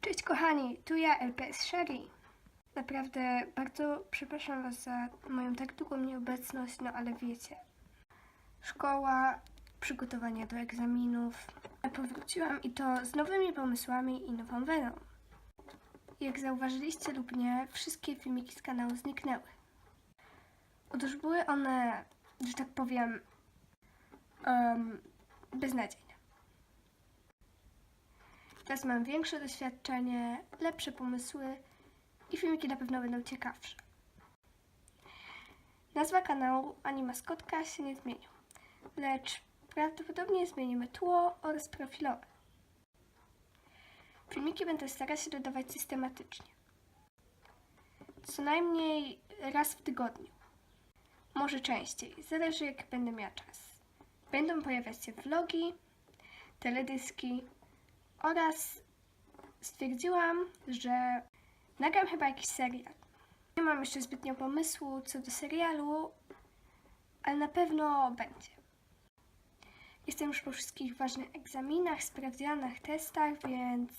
Cześć kochani, tu ja LPS Sherry. Naprawdę bardzo przepraszam Was za moją tak długą nieobecność, no ale wiecie. Szkoła, przygotowania do egzaminów. Powróciłam i to z nowymi pomysłami i nową weną. Jak zauważyliście lub nie, wszystkie filmiki z kanału zniknęły. Otóż były one, że tak powiem, um, beznadziejne. Teraz mam większe doświadczenie, lepsze pomysły i filmiki na pewno będą ciekawsze. Nazwa kanału ani maskotka się nie zmienią, lecz prawdopodobnie zmienimy tło oraz profilowe. Filmiki będę starać się dodawać systematycznie. Co najmniej raz w tygodniu. Może częściej, zależy jak będę miała czas. Będą pojawiać się vlogi, teledyski, oraz stwierdziłam, że nagram chyba jakiś serial. Nie mam jeszcze zbytnio pomysłu co do serialu, ale na pewno będzie. Jestem już po wszystkich ważnych egzaminach, sprawdzianach, testach, więc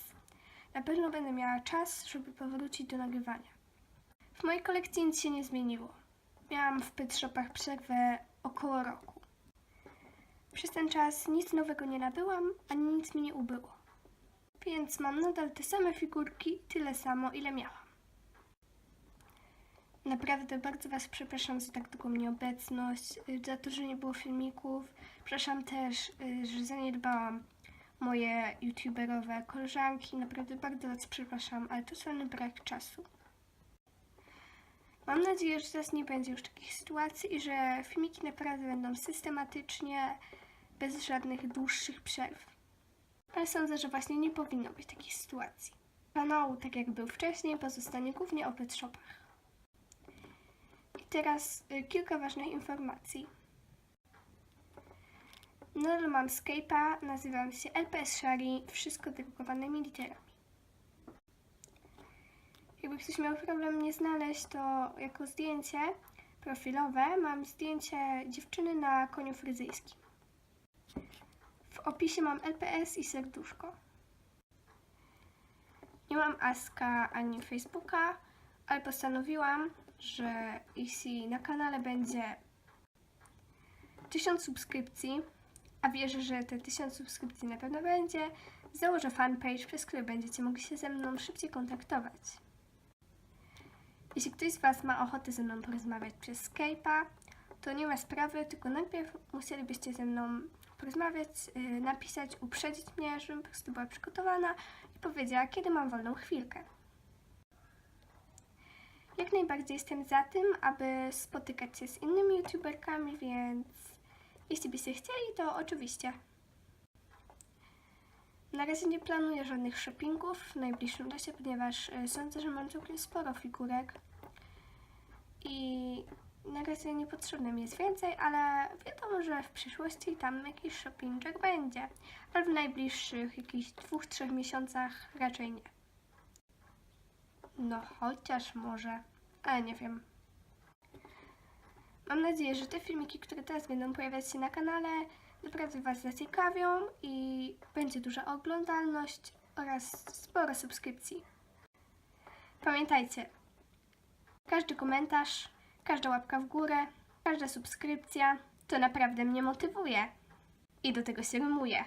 na pewno będę miała czas, żeby powrócić do nagrywania. W mojej kolekcji nic się nie zmieniło. Miałam w pet shopach przerwę około roku. Przez ten czas nic nowego nie nabyłam, ani nic mi nie ubyło. Więc mam nadal te same figurki, tyle samo, ile miałam. Naprawdę bardzo Was przepraszam za tak długą nieobecność, y, za to, że nie było filmików. Przepraszam też, y, że zaniedbałam moje youtuberowe koleżanki. Naprawdę bardzo Was przepraszam, ale to totalny brak czasu. Mam nadzieję, że teraz nie będzie już takich sytuacji i że filmiki naprawdę będą systematycznie, bez żadnych dłuższych przerw ale sądzę, że właśnie nie powinno być takich sytuacji. Kanał, tak jak był wcześniej, pozostanie głównie o pet shopach. I teraz y, kilka ważnych informacji. Nadal mam Skype'a, nazywam się LPS Shari, wszystko drukowanymi literami. Jakby ktoś miał problem mnie znaleźć, to jako zdjęcie profilowe mam zdjęcie dziewczyny na koniu fryzyjskim. W opisie mam LPS i serduszko. Nie mam Aska ani Facebooka, ale postanowiłam, że jeśli na kanale będzie 1000 subskrypcji, a wierzę, że te 1000 subskrypcji na pewno będzie, założę fanpage, przez który będziecie mogli się ze mną szybciej kontaktować. Jeśli ktoś z Was ma ochotę ze mną porozmawiać przez Skype'a, to nie ma sprawy, tylko najpierw musielibyście ze mną porozmawiać, yy, napisać, uprzedzić mnie, żebym po prostu była przygotowana i powiedziała, kiedy mam wolną chwilkę. Jak najbardziej jestem za tym, aby spotykać się z innymi youtuberkami, więc jeśli byście chcieli, to oczywiście. Na razie nie planuję żadnych shoppingów w najbliższym czasie, ponieważ y, sądzę, że mam całkiem sporo figurek i na razie niepotrzebne mi jest więcej, ale wiadomo, że w przyszłości tam jakiś shoppingczek będzie. Ale w najbliższych jakichś dwóch, trzech miesiącach raczej nie. No, chociaż może, ale nie wiem. Mam nadzieję, że te filmiki, które teraz będą pojawiać się na kanale, naprawdę Was zaciekawią i będzie duża oglądalność oraz sporo subskrypcji. Pamiętajcie, każdy komentarz, każda łapka w górę, każda subskrypcja to naprawdę mnie motywuje i do tego się rymuje.